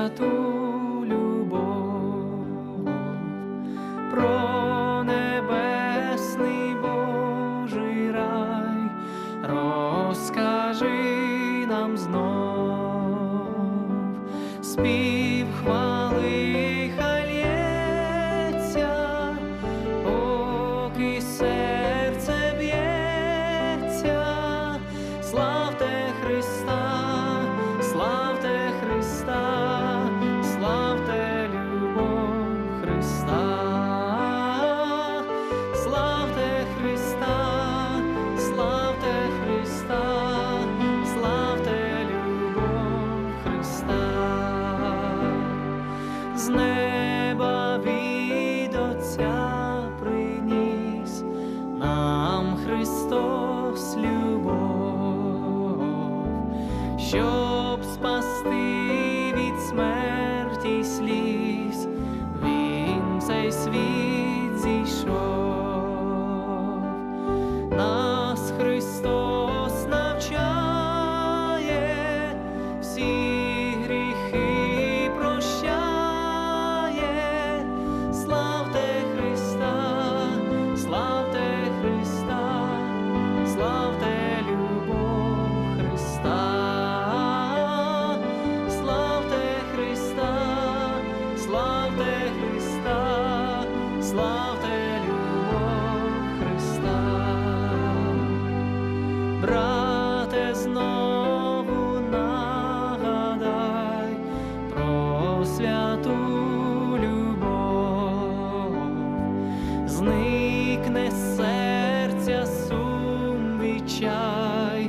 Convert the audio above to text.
святу любов, про небесний Божий рай, розкажи нам знов спів хвали. Любов, щоб спасти зникне серця сум і чай.